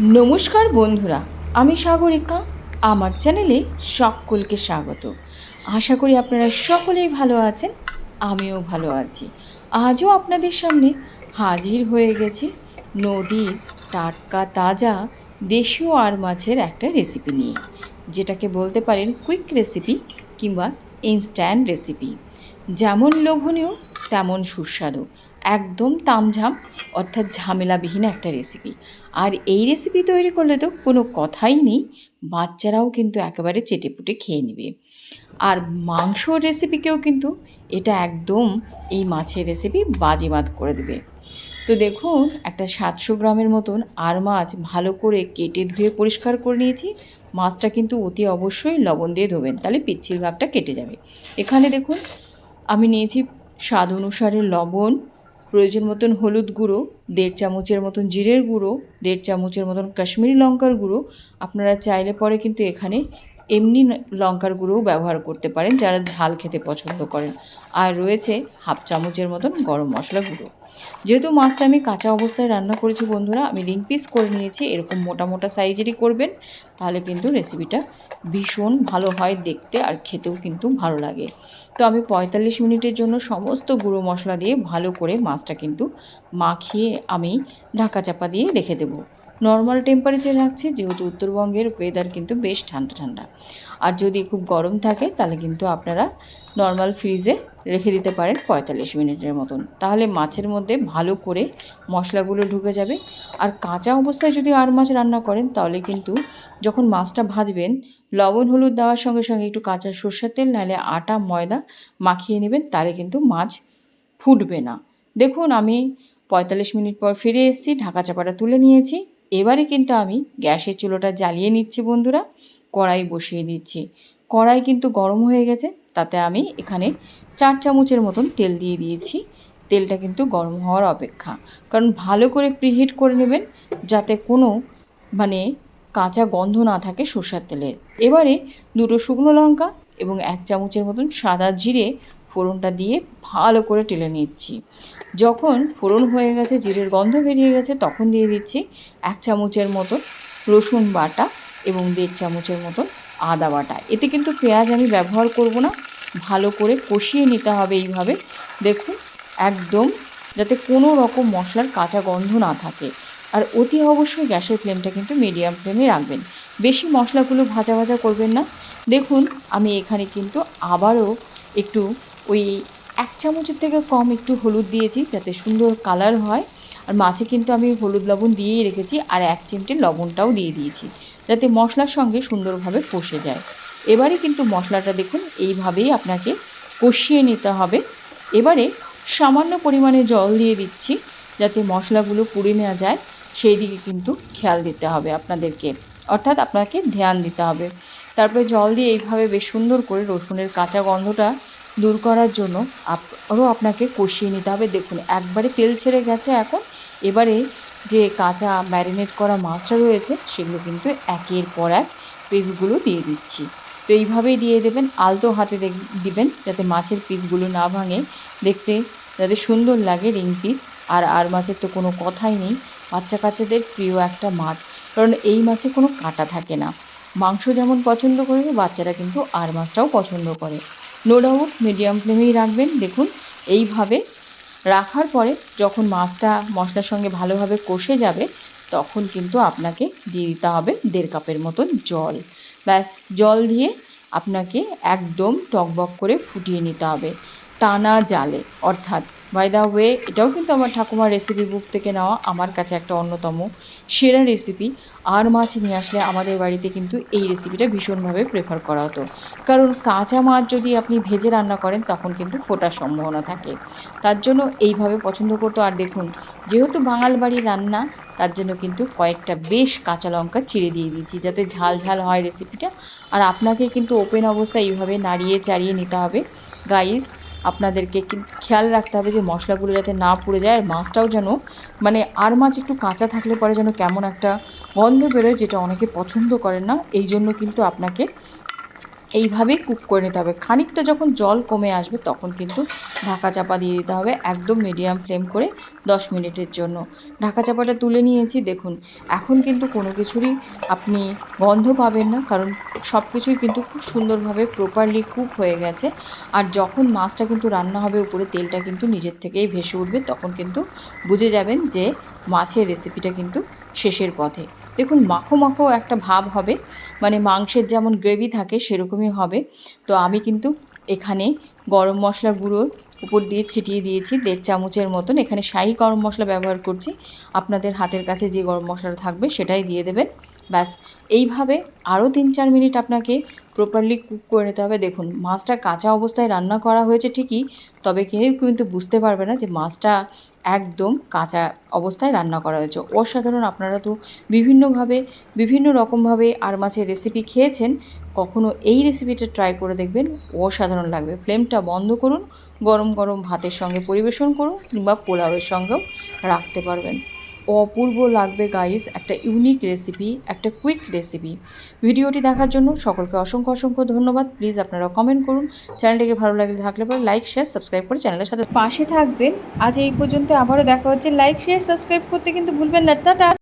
নমস্কার বন্ধুরা, আমি সাগরিকা। আমার চ্যানেলে সকলকে স্বাগত। আশা করি আপনারা সকলেই ভালো আছেন, আমিও ভালো আছি। আজও আপনাদের সামনে হাজির হয়ে গেছি নদীর টাটকা তাজা দেশীয় আর মাছের একটা রেসিপি নিয়ে। যেটাকে বলতে পারেন কুইক রেসিপি কিংবা ইনস্ট্যান্ট রেসিপি যেমন লোভনীয়, তেমন সুস্বাদু। একদম তামঝাম, অর্থাৎ ঝামেলাবিহীন একটা রেসিপি আর এই রেসিপি তৈরি করলে তো কোনো কথাই নেই, বাচ্চারাও কিন্তু একেবারে চেটেপুটে খেয়ে নেবে। আর মাংসর রেসিপিকেও কিন্তু এটা একদম এই মাছের রেসিপি বাজিমাত করে দেবে। তো দেখুন, একটা সাতশো গ্রামের মতন আর মাছ ভালো করে কেটে ধুয়ে পরিষ্কার করে নিয়েছি। মাছটা কিন্তু অতি অবশ্যই লবণ দিয়ে ধোবেন, তাহলে পিচ্ছিল ভাবটা কেটে যাবে। এখানে দেখুন, আমি নিয়েছি স্বাদ অনুসারে লবণ প্রয়োজন মতন হলুদ গুঁড়ো, দেড় চামচের মতন জিরের গুঁড়ো, দেড় চামচের মতন কাশ্মীরি লঙ্কার গুঁড়ো। আপনারা চাইলে পরে কিন্তু এখানে এমনি লঙ্কার গুঁড়োও ব্যবহার করতে পারেন, যারা ঝাল খেতে পছন্দ করেন। আর রয়েছে হাফ চামচের মতন গরম মশলা গুঁড়ো। যেহেতু মাছটা আমি কাঁচা অবস্থায় রান্না করেছি বন্ধুরা, আমি রিং পিস করে নিয়েছি, এরকম মোটা মোটা সাইজেরই করবেন, তাহলে কিন্তু রেসিপিটা ভীষণ ভালো হয় দেখতে আর খেতেও কিন্তু ভালো লাগে। তো আমি পঁয়তাল্লিশ মিনিটের জন্য সমস্ত গুঁড়ো মশলা দিয়ে ভালো করে মাছটা কিন্তু মাখিয়ে আমি ঢাকা চাপা দিয়ে রেখে দেবো। নর্মাল টেম্পারেচার রাখছি, যেহেতু উত্তরবঙ্গের ওয়েদার কিন্তু বেশ ঠান্ডা ঠান্ডা। আর যদি খুব গরম থাকে, তাহলে কিন্তু আপনারা নর্মাল ফ্রিজে রেখে দিতে পারেন পঁয়তাল্লিশ মিনিটের মতন। তাহলে মাছের মধ্যে ভালো করে মশলাগুলো ঢুকে যাবে। আর কাঁচা অবস্থায় যদি আর মাছ রান্না করেন, তাহলে কিন্তু যখন মাছটা ভাজবেন, লবণ, হলুদ দেওয়ার সঙ্গে সঙ্গে একটু কাঁচা সর্ষের তেল, নাহলে আটা, ময়দা মাখিয়ে নেবেন, তাহলে কিন্তু মাছ ফুটবে না। দেখুন, আমি পঁয়তাল্লিশ মিনিট পর ফিরে এসেছি, ঢাকা চাপাটা তুলে নিয়েছি। এবারে কিন্তু আমি গ্যাসের চুলোটা জ্বালিয়ে নিচ্ছি বন্ধুরা, কড়াই বসিয়ে দিচ্ছি। কড়াই কিন্তু গরম হয়ে গেছে, তাতে আমি এখানে চার চামচের মতন তেল দিয়ে দিয়েছি। তেলটা কিন্তু গরম হওয়ার অপেক্ষা। কারণ ভালো করে প্রিহিট করে নেবেন, যাতে কোনো মানে কাঁচা গন্ধ না থাকে সর্ষের তেলের। এবারে দুটো শুকনো লঙ্কা এবং এক চামচের মতন সাদা জিরে ফোড়নটা দিয়ে ভালো করে টেলে নিচ্ছি। যখন ফোড়ন হয়ে গেছে, জিরের গন্ধ বেরিয়ে গেছে, তখন দিয়ে দিচ্ছি এক চামচের মতন রসুন বাটা এবং দেড় চামচের মতন আদা বাটা। এতে কিন্তু পেঁয়াজ আমি ব্যবহার করব না, ভালো করে কষিয়ে নিতে হবে এইভাবে। দেখুন, একদম যাতে কোনো রকম মশলার কাঁচা গন্ধ না থাকে। আর অতি অবশ্যই গ্যাসের ফ্লেমটা কিন্তু মিডিয়াম ফ্লেমে রাখবেন। বেশি মশলাগুলো ভাজা ভাজা করবেন না। দেখুন, আমি এখানে কিন্তু আবারও একটু ওই এক চামচের থেকে কম একটু হলুদ দিয়েছি যাতে সুন্দর কালার হয়। আর মাছে কিন্তু আমি হলুদ লবণ দিয়েই রেখেছি আর এক চিমটে লবণটাও দিয়ে দিয়েছি যাতে মশলার সঙ্গে সুন্দরভাবে কষে যায়। এবারে কিন্তু মশলাটা দেখুন, এইভাবেই আপনাকে কষিয়ে নিতে হবে। এবারে সামান্য পরিমাণে জল দিয়ে দিচ্ছি যাতে মশলাগুলো পুড়ে নেওয়া যায়। সেই দিকে কিন্তু খেয়াল দিতে হবে আপনাদেরকে। অর্থাৎ আপনাকে ধ্যান দিতে হবে। তারপরে জল দিয়ে এইভাবে বেশ সুন্দর করে রসুনের কাঁচা গন্ধটা দূর করার জন্য আরও আপনাকে কষিয়ে নিতে হবে। দেখুন, একবারে তেল ছেড়ে গেছে এখন। এবারে যে কাঁচা ম্যারিনেট করা মাছটা রয়েছে, সেগুলো কিন্তু একের পর এক পিসগুলো দিয়ে দিচ্ছি। তো এইভাবেই দিয়ে দেবেন, আলতো হাতে দিবেন, যাতে মাছের পিসগুলো না ভাঙে। দেখতে যাতে সুন্দর লাগে রিং পিস আর আর মাছের তো কোনো কথাই নেই। বাচ্চা কাচ্চাদের প্রিয় একটা মাছ। কারণ এই মাছে কোনো কাঁটা থাকে না। মাংস যেমন পছন্দ করে, বাচ্চারা কিন্তু আর মাছটাও পছন্দ করে। নো ডাউট মিডিয়াম ফ্লেমেই রাখবেন। দেখুন, এইভাবে রাখার পরে যখন মাছটা মশলার সঙ্গে ভালোভাবে কষে যাবে, তখন কিন্তু আপনাকে দিয়ে দিতে হবে দেড় কাপের মতন জল। ব্যাস, জল দিয়ে আপনাকে একদম টকবক করে ফুটিয়ে নিতে হবে। টানা জালে, অর্থাৎ বাই দা ওয়ে এটাও কিন্তু আমার ঠাকুমার রেসিপি বুক থেকে নেওয়া, আমার কাছে একটা অন্যতম সেরা রেসিপি আর মাছ নিয়ে আসলে আমাদের বাড়িতে কিন্তু এই রেসিপিটা ভীষণভাবে প্রেফার করা হতো। কারণ কাঁচা মাছ যদি আপনি ভেজে রান্না করেন, তখন কিন্তু ফোটার সম্ভাবনা থাকে। তার জন্য এইভাবে পছন্দ করতো। আর দেখুন, যেহেতু বাঙাল বাড়ি রান্না, তার জন্য কিন্তু কয়েকটা বেশ কাঁচা লঙ্কা চিড়ে দিয়ে দিয়েছি, যাতে ঝাল ঝাল হয় রেসিপিটা আর আপনাকে কিন্তু ওপেন অবস্থায় এইভাবে নাড়িয়ে চাড়িয়ে নিতে হবে। গাইস আপনাদেরকে খেয়াল রাখতে হবে যে মশলাগুলো যাতে না পুড়ে যায়, আর মাছটাও যেন মানে আর মাছ একটু কাঁচা থাকলে পরে যেন কেমন একটা গন্ধ বেরোয়, যেটা অনেকে পছন্দ করেন না। এই জন্য কিন্তু আপনাকে এইভাবেই কুক করে নিতে হবে। খানিকটা যখন জল কমে আসবে তখন কিন্তু ঢাকা চাপা দিয়ে দিতে হবে একদম মিডিয়াম ফ্লেম করে দশ মিনিটের জন্য। ঢাকা চাপাটা তুলে নিয়েছি, দেখুন। এখন কিন্তু কোনো কিছুরই আপনি গন্ধ পাবেন না, কারণ সব কিছুই কিন্তু খুব সুন্দরভাবে প্রপারলি কুক হয়ে গেছে। আর যখন মাছটা কিন্তু রান্না হবে, উপরে তেলটা কিন্তু নিজের থেকেই ভেসে উঠবে, তখন কিন্তু বুঝে যাবেন যে মাছের রেসিপিটা কিন্তু শেষের পথে। দেখুন, মাখো মাখো একটা ভাব হবে। মানে মাংসের যেমন গ্রেভি থাকে, সেরকমই হবে। তো আমি কিন্তু এখানে গরম মশলা গুঁড়ো উপর দিয়ে ছিটিয়ে দিয়েছি, দেড় চামচের মতন। এখানে শাহি গরম মশলা ব্যবহার করছি। আপনাদের হাতের কাছে যে গরম মশলা থাকবে, সেটাই দিয়ে দেবেন। ব্যাস, এইভাবে আরও তিন চার মিনিট আপনাকে প্রপারলি কুক করে নিতে হবে। দেখুন, মাছটা কাঁচা অবস্থায় রান্না করা হয়েছে ঠিকই, তবে কেউ কিন্তু বুঝতে পারবে না যে মাছটা একদম কাঁচা অবস্থায় রান্না করা হয়েছে। অসাধারণ, আপনারা তো বিভিন্নভাবে, বিভিন্ন রকমভাবে আর মাছের রেসিপি খেয়েছেন, কখনো এই রেসিপিটা ট্রাই করে দেখবেন, অসাধারণ লাগবে। ফ্লেমটা বন্ধ করুন, গরম গরম ভাতের সঙ্গে পরিবেশন করুন কিংবা পোলাওয়ের সঙ্গেও রাখতে পারবেন। অপূর্ব লাগবে গাইস একটা ইউনিক রেসিপি একটা কুইক রেসিপি ভিডিওটি দেখার জন্য সকলকে অসংখ্য অসংখ্য ধন্যবাদ। প্লিজ আপনারা কমেন্ট করুন। চ্যানেলটিকে ভালো লাগলে থাকলে পরে লাইক শেয়ার সাবস্ক্রাইব করে চ্যানেলের সাথে পাশে থাকবেন। আজ এই পর্যন্ত আবারও দেখা হচ্ছে। লাইক শেয়ার সাবস্ক্রাইব করতে কিন্তু ভুলবেন না। টাটা!